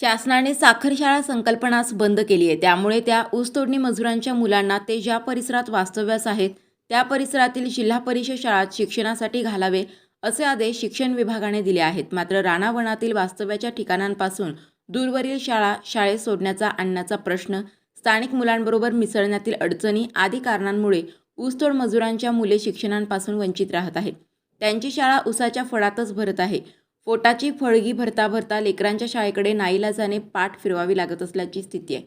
शासनाने साखर शाळा संकल्पनाच बंद केली आहे. त्यामुळे त्या ऊसतोडणी मजुरांच्या मुलांना ते ज्या परिसरात वास्तव्यास आहेत त्या परिसरातील जिल्हा परिषद शाळात शिक्षणासाठी घालावे असे आदेश शिक्षण विभागाने दिले आहेत. मात्र रानावनातील वास्तव्याच्या ठिकाणांपासून दूरवरील शाळा शाळेत सोडण्याचा आणण्याचा प्रश्न स्थानिक मुलांबरोबर मिसळण्यातील अडचणी आदी कारणांमुळे ऊसतोड मजुरांच्या मुले शिक्षणांपासून वंचित राहत आहेत. त्यांची शाळा ऊसाच्या फळातच भरत आहे. पोटाची फळगी भरता भरता लेकरांच्या शाळेकडे नाईलाजाने पाठ फिरवावी लागत असल्याची स्थिती आहे.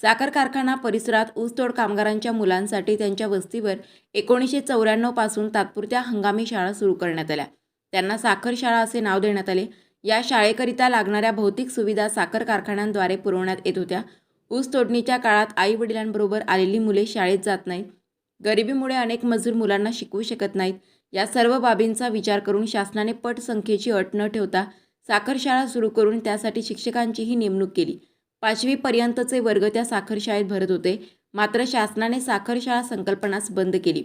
साखर कारखाना परिसरात ऊसतोड कामगारांच्या मुलांसाठी त्यांच्या वस्तीवर एकोणीसशे चौऱ्याण्णवपासून तात्पुरत्या हंगामी शाळा सुरू करण्यात आल्या. त्यांना साखर शाळा असे नाव देण्यात आले. या शाळेकरिता लागणाऱ्या भौतिक सुविधा साखर कारखान्यांद्वारे पुरवण्यात येत होत्या. ऊस तोडणीच्या काळात आई वडिलांबरोबर आलेली मुले शाळेत जात नाहीत. गरिबीमुळे अनेक मजूर मुलांना शिकवू शकत नाहीत. या सर्व बाबींचा विचार करून शासनाने पटसंख्येची अट न ठेवता साखर शाळा सुरू करून त्यासाठी शिक्षकांचीही नेमणूक केली. पाचवीपर्यंतचे वर्ग त्या साखर शाळेत भरत होते. मात्र शासनाने साखर शाळा संकल्पनाच बंद केली.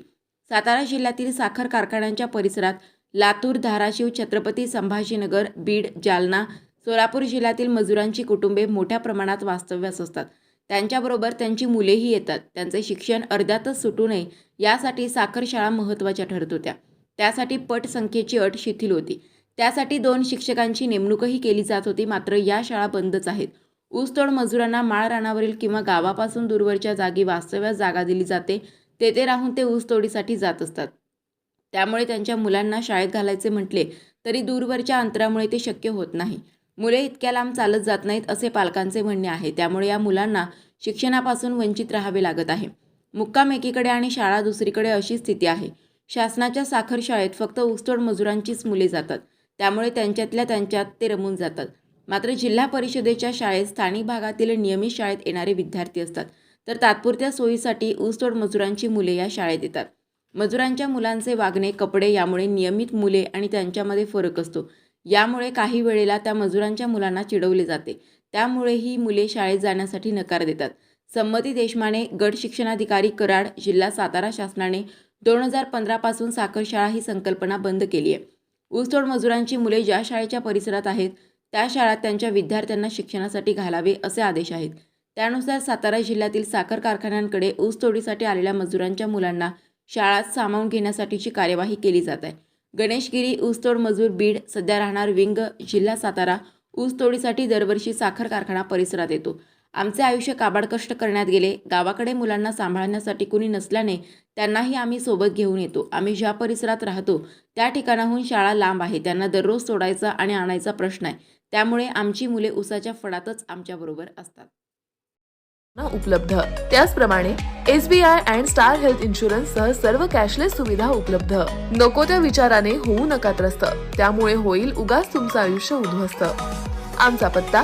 सातारा जिल्ह्यातील साखर कारखान्यांच्या परिसरात लातूर धाराशिव छत्रपती संभाजीनगर बीड जालना सोलापूर जिल्ह्यातील मजुरांची कुटुंबे मोठ्या प्रमाणात वास्तव्यास असतात. त्यांच्याबरोबर त्यांची मुलेही येतात. त्यांचे शिक्षण अर्ध्यातच सुटू नये यासाठी साखर शाळा महत्त्वाच्या ठरत होत्या. त्यासाठी पट संख्येची अट शिथिल होती. त्यासाठी दोन शिक्षकांची नेमणूकही केली जात होती मात्र या शाळा बंदच आहेत. ऊसतोड मजुरांना माळ रानावरील किंवा गावापासून दूरवरच्या जागी वास्तव्यास जागा दिली जाते तेथे राहून ते ऊसतोडीसाठी जात असतात. त्यामुळे त्यांच्या मुलांना शाळेत घालायचे म्हटले तरी दूरवरच्या अंतरामुळे ते शक्य होत नाही. मुले इतक्या लांब चालत जात नाहीत असे पालकांचे म्हणणे आहे. त्यामुळे या मुलांना शिक्षणापासून वंचित राहावे लागत आहे. मुक्काम एकीकडे आणि शाळा दुसरीकडे अशी स्थिती आहे. शासनाच्या साखर शाळेत फक्त ऊसतोड मजुरांचीच मुले जातात. त्यामुळे त्यांच्यातल्या त्यांच्यात ते रमून जातात. मात्र जिल्हा परिषदेच्या शाळेत स्थानिक भागातील नियमित शाळेत येणारे विद्यार्थी असतात. तर तात्पुरत्या सोयीसाठी ऊसतोड मजुरांची मुले या शाळेत येतात. मजुरांच्या मुलांचे वागणे कपडे यामुळे नियमित मुले आणि त्यांच्यामध्ये फरक असतो. यामुळे काही वेळेला त्या मजुरांच्या मुलांना चिडवले जाते. त्यामुळे ही मुले शाळेत जाण्यासाठी नकार देतात. संमती देशमाने गट शिक्षणाधिकारी कराड जिल्हा सातारा शासनाने दोन हजार पंधरापासून साखर शाळा ही संकल्पना बंद केली आहे. ऊसतोड मजुरांची मुले ज्या शाळेच्या परिसरात आहेत त्या शाळात त्यांच्या विद्यार्थ्यांना शिक्षणासाठी घालावे असे आदेश आहेत. त्यानुसार सातारा जिल्ह्यातील साखर कारखान्यांकडे ऊसतोडीसाठी आलेल्या मजुरांच्या मुलांना शाळात सामावून घेण्यासाठीची कार्यवाही केली जात आहे. गणेशगिरी ऊसतोड मजूर बीड सध्या राहणार विंग जिल्हा सातारा ऊसतोडीसाठी दरवर्षी साखर कारखाना परिसरात येतो. आमचे आयुष्य काबाड कष्ट करण्यात गेले. गावाकडे मुलांना सांभाळण्यासाठी कुणी नसल्याने त्यांनाही आम्ही सोबत घेऊन येतो. आम्ही ज्या परिसरात राहतो त्या ठिकाणाहून शाळा लांब आहे. त्यांना दररोज सोडायचा आणि आणायचा प्रश्न आहे. त्यामुळे आमची मुले उसाच्या फडातच आमच्याबरोबर असतात. उपलब्ध. त्याचप्रमाणे S B I and star health insurance सह सर्व कॅशलेस सुविधा उपलब्ध. नको त्या विचाराने होऊ नका त्रस्त. त्यामुळे होईल उगाच तुमचं आयुष्य उद्ध्वस्त. आमचा पत्ता